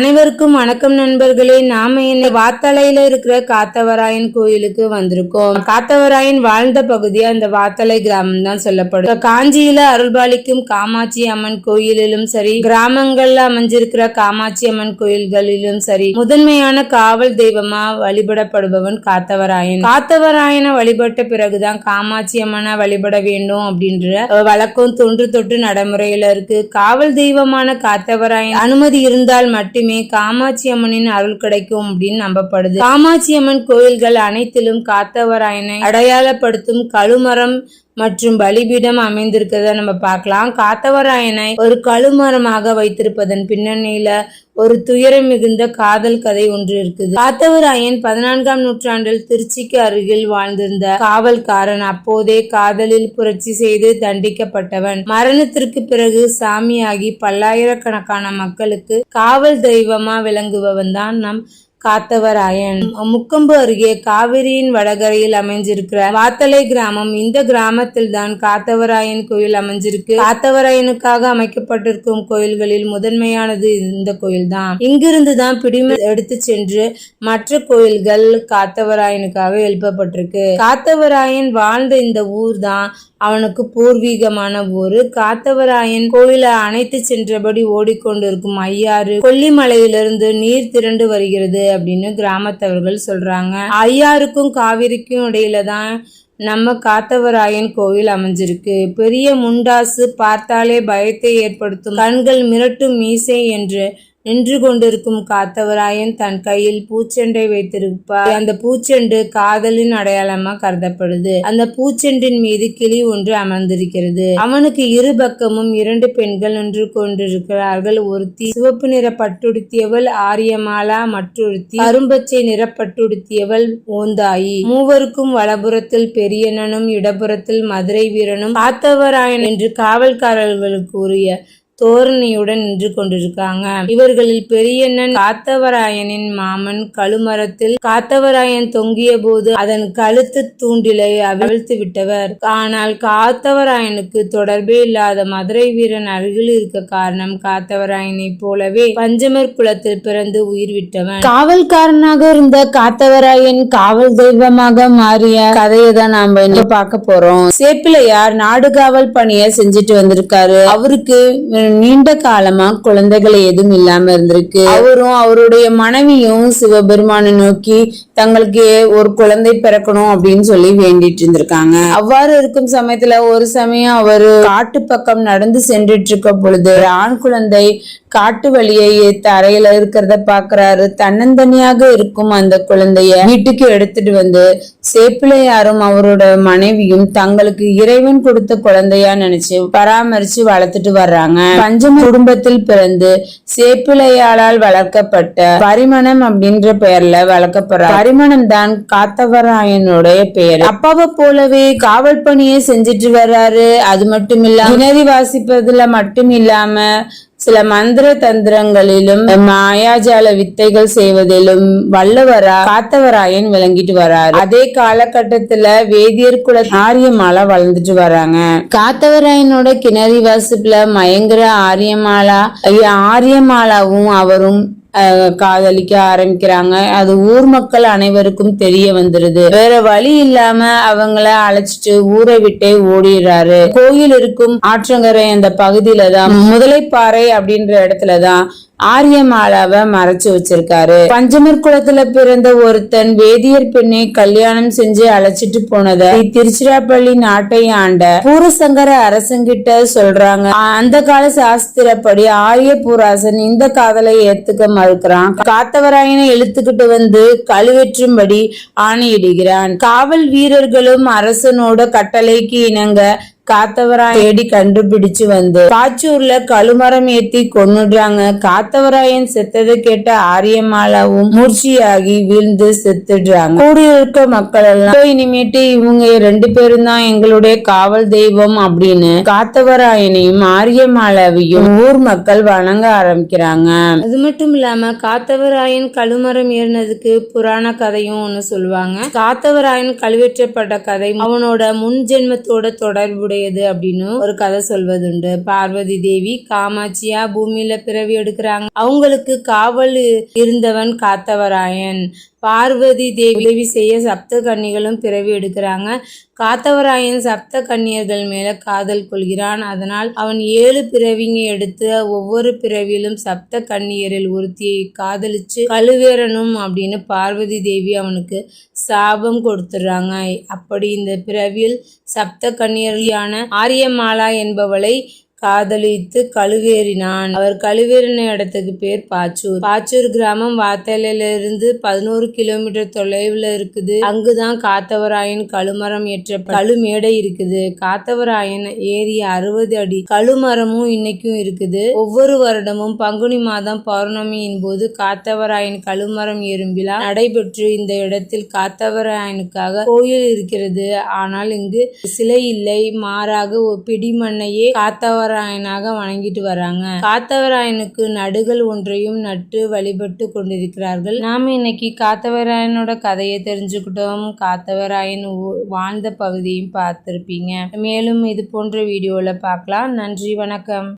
அனைவருக்கும் வணக்கம் நண்பர்களே. நாம என்ன வாத்தலையில இருக்கிற காத்தவராயன் கோயிலுக்கு வந்திருக்கோம். காத்தவராயன் வாழ்ந்த பகுதியா இந்த வாத்தலை கிராமம் தான் சொல்லப்படும். காஞ்சியில அருள்பாலிக்கும் காமாட்சி அம்மன் கோயிலிலும் சரி கிராமங்கள்ல அமைஞ்சிருக்கிற காமாட்சி அம்மன் கோயில்களிலும் சரி முதன்மையான காவல் தெய்வமா வழிபடப்படுபவன் காத்தவராயன். காத்தவராயனை வழிபட்ட பிறகுதான் காமாட்சி அம்மனை வழிபட வேண்டும் அப்படின்ற வழக்கம் தொன்று தொட்டு நடைமுறையில இருக்கு. காவல் தெய்வமான காத்தவராயன் அனுமதி இருந்தால் மட்டுமே காமாட்சி அம்மனின் அருள் கிடைக்கும் அப்படின்னு நம்பப்படுது. காமாட்சி அம்மன் கோயில்கள் அனைத்திலும் காத்தவராயனை அடையாளப்படுத்தும் கழுமரம் மற்றும் பலிபீடம் அமைந்திருக்கிறத நம்ம பார்க்கலாம். காத்தவராயனை ஒரு கழுமரமாக வைத்திருப்பதன் பின்னணியில ஒரு துயரம் மிகுந்த காதல் கதை ஒன்று இருக்குது. காத்தவராயன் பதினான்காம் நூற்றாண்டில் திருச்சிக்கு அருகில் வாழ்ந்திருந்த காவல்காரன் அப்போதே காதலில் புரட்சி செய்து தண்டிக்கப்பட்டவன். மரணத்திற்கு பிறகு சாமியாகி பல்லாயிரக்கணக்கான மக்களுக்கு காவல் தெய்வமா விளங்குபவன் தான் நம் காத்தவராயன். முக்கம்பு அருகே காவிரியின் வடகரையில் அமைஞ்சிருக்கிற வாத்தலை கிராமம் இந்த கிராமத்தில் தான் காத்தவராயன் கோயில் அமைஞ்சிருக்கு. காத்தவராயனுக்காக அமைக்கப்பட்டிருக்கும் கோயில்களில் முதன்மையானது இந்த கோயில் தான் இங்கிருந்து தான் பிடிம எடுத்து சென்று மற்ற கோயில்கள் காத்தவராயனுக்காக எழுப்பப்பட்டிருக்கு. காத்தவராயன் வாழ்ந்த இந்த ஊர் தான் அவனுக்கு பூர்வீகமான ஊரு. காத்தவராயன் கோயிலை அணைத்து சென்றபடி ஓடிக்கொண்டிருக்கும் ஐயாறு கொல்லிமலையிலிருந்து நீர் திரண்டு வருகிறது அப்படின்னு கிராமத்தவர்கள் சொல்றாங்க. ஐயாருக்கும் காவிரிக்கும் இடையில தான் நம்ம காத்தவராயன் கோவில் அமைஞ்சிருக்கு. பெரிய முண்டாசு பார்த்தாலே பயத்தை ஏற்படுத்தும். கண்கள் மிரட்டும் மீசை என்று நின்று கொண்டிருக்கும் காத்தவராயன் தன் கையில் பூச்செண்டை வைத்திருப்பார். அந்த பூச்செண்டு காதலின் அடையாளமா கருதப்படுது. அந்த பூச்செண்டின் மீது கிளி ஒன்று அமர்ந்திருக்கிறது. அவனுக்கு இரு பக்கமும் இரண்டு பெண்கள் நின்று கொண்டிருக்கிறார்கள். ஒருத்தி சிவப்பு நிற பட்டுடுத்தியவள் ஆரியமாலா மற்றொருத்தி கரும்பச்சை நிற பட்டுடுத்தியவள் ஓந்தாயி. மூவருக்கும் வலபுறத்தில் பெரியனனும் இடபுறத்தில் மதுரை வீரனும் காத்தவராயன் என்று காவல்காரர்களுக்கு உரிய தோரணையுடன் நின்று கொண்டிருக்காங்க. இவர்களில் பெரியண்ணன் காத்தவராயனின் மாமன் கழுமரத்தில் காத்தவராயன் தொங்கிய போது அதன் கழுத்து தூண்டிலை அவிழ்த்து விட்டவர். ஆனால் காத்தவராயனுக்கு தொடர்பே இல்லாத மதுரை வீரன் அருகில் இருக்க காரணம் காத்தவராயனை போலவே பஞ்சமர் குலத்தில் பிறந்து உயிர் விட்டவன். காவல்காரனாக இருந்த காத்தவராயன் காவல் தெய்வமாக மாறிய கதையை தான் நாம இன்னும் பார்க்க போறோம். சேப்பிலையார் நாடு காவல் பணியை செஞ்சுட்டு வந்திருக்காரு. அவருக்கு நீண்ட காலமா குழந்தைகள் எதுவும் இல்லாம இருந்திருக்கு. அவரும் அவருடைய மனைவியும் சிவபெருமானை நோக்கி தங்களுக்கு ஒரு குழந்தை பிறக்கணும் அப்படின்னு சொல்லி வேண்டிட்டு இருந்திருக்காங்க. அவ்வாறு இருக்கும் சமயத்துல ஒரு சமயம் அவரு காட்டு பக்கம் நடந்து சென்றுட்டு இருக்க பொழுது ஆண் குழந்தை காட்டு வழியை தரையில இருக்கிறத பாக்குறாரு. தன்னந்தனியாக இருக்கும் அந்த குழந்தைய வீட்டுக்கு எடுத்துட்டு வந்து சேப்பிளையாரும் அவரோட மனைவியும் தங்களுக்கு இறைவன் கொடுத்த குழந்தையா நினைச்சு பராமரிச்சு வளர்த்துட்டு வர்றாங்க. பஞ்சம குடும்பத்தில் பிறந்து சேப்பிளையாளால் வளர்க்கப்பட்ட பரிமணம் அப்படின்ற பெயர்ல வளர்க்கப்படுற பரிமணம் தான் காத்தவராயனுடைய பெயர். அப்பாவை போலவே காவல் பணியை செஞ்சுட்டு வர்றாரு. அது மட்டும் இல்லாம கிணறி வாசிப்பதுல மட்டும் இல்லாம சில மந்திர தந்திரங்களிலும் மாயாஜால வித்தைகள் செய்வதிலும் வல்லவரா காத்தவராயன் விளங்கிட்டு வராரு. அதே காலகட்டத்துல வேதியர் குல ஆரியமாலா வளர்ந்துட்டு வராங்க. காத்தவராயனோட கிணறி வாசிப்புல மயங்கர ஆரியமாலா ஆரியமாலாவும் அவரும் காதலிக்க ஆரம்பிக்கிறாங்க. அது ஊர் மக்கள் அனைவருக்கும் தெரிய வந்துருது. வேற வழி இல்லாம அவங்கள அழைச்சிட்டு ஊரை விட்டே ஓடிடுறாரு. கோயில் இருக்கும் ஆற்றங்கரை அந்த பகுதியில தான் முதலைப்பாறை அப்படின்ற இடத்துலதான் ஆரியமாலாவை மறைச்சு வச்சிருக்காரு. பஞ்சமர் குளத்துல பிறந்த ஒருத்தன் வேதியர் பெண்ணை கல்யாணம் செஞ்சு அழைச்சிட்டு போனத திருச்சிராப்பள்ளி நாட்டை ஆண்ட பூரசங்கர அரசங்கிட்ட சொல்றாங்க. அந்த கால சாஸ்திரப்படி ஆரிய பூராசன் இந்த காதலை ஏத்துக்க மறுக்கிறான். காத்தவராயனை இழுத்துக்கிட்டு வந்து கழுவேற்றும்படி ஆணையிடுகிறான். காவல் வீரர்களும் அரசனோட கட்டளைக்கு இணங்க காத்தவராயன் தேடி கண்டுபிடிச்சு வந்து பாச்சூர்ல கழுமரம் ஏத்தி கொண்டுடுறாங்க காத்தவராயன் செத்ததை கேட்ட ஆரியமாலாவும் மூர்ச்சியாகி வீழ்ந்து செத்துடுறாங்க. கூடியிருக்க மக்கள் எல்லாம் இனிமேட்டு இவங்க ரெண்டு பேரும் தான் எங்களுடைய காவல் தெய்வம் அப்படின்னு காத்தவராயனையும் ஆரியமாலாவையும் ஊர் மக்கள் வணங்க ஆரம்பிக்கிறாங்க. அது மட்டும் இல்லாம காத்தவராயன் கழுமரம் ஏறினதுக்கு புராண கதையும் ஒண்ணு சொல்லுவாங்க. காத்தவராயன் கழுவேற்றப்பட்ட கதை அவனோட முன் ஜென்மத்தோட தொடர்புடைய உடையது அப்படின்னு ஒரு கதை சொல்வதுண்டு. பார்வதி தேவி காமாட்சியா பூமியில பிறவி எடுக்கிறாங்க. அவங்களுக்கு காவல் இருந்தவன் காத்தவராயன். பார்வதி தேவி உதவி செய்ய சப்த கன்னிகளும் பிறவி எடுக்கிறாங்க. காத்தவராயன் சப்த கன்னியர்கள் மேல காதல் கொள்கிறான். அதனால் அவன் ஏழு பிறவிங்க எடுத்து ஒவ்வொரு பிறவியிலும் சப்த கன்னியரில் ஒருத்தியை காதலிச்சு கழுவேறணும் அப்படின்னு பார்வதி தேவி அவனுக்கு சாபம் கொடுத்துடுறாங்க. அப்படி இந்த பிறவியில் சப்த கன்னியர்கள் கன்னியர்களான ஆரியமாலா என்பவளை காதலித்து கழுவேறினான் அவர் கழுவேறின இடத்துக்கு பேர் பாச்சூர். பாச்சூர் கிராமம் வாத்தலையில இருந்து பதினோரு கிலோமீட்டர் தொலைவில் இருக்குது. அங்குதான் காத்தவராயன் கழுமரம் ஏற்ற கழுமேடை இருக்குது. காத்தவராயன் ஏறி அறுபது அடி கழுமரமும் இன்னைக்கும் இருக்குது. ஒவ்வொரு வருடமும் பங்குனி மாதம் பௌர்ணமியின் போது காத்தவராயன் கழுமரம் ஏறும் விழா நடைபெற்று இந்த இடத்தில் காத்தவராயனுக்காக கோயில் இருக்கிறது. ஆனால் இங்கு சிலை இல்லை. மாறாக பிடிமண்ணையே பிடி காத்தவராயனாக வணங்கிட்டு வராங்க. காத்தவராயனுக்கு நடுகள் ஒன்றையும் நட்டு வழிபட்டு கொண்டிருக்கிறார்கள். நாம இன்னைக்கு காத்தவராயனோட கதையை தெரிஞ்சுக்கிட்டோம். காத்தவராயன் வாழ்ந்த பகுதியும் பார்த்துருப்பீங்க. மேலும் இது போன்ற வீடியோவில் பார்க்கலாம். நன்றி வணக்கம்.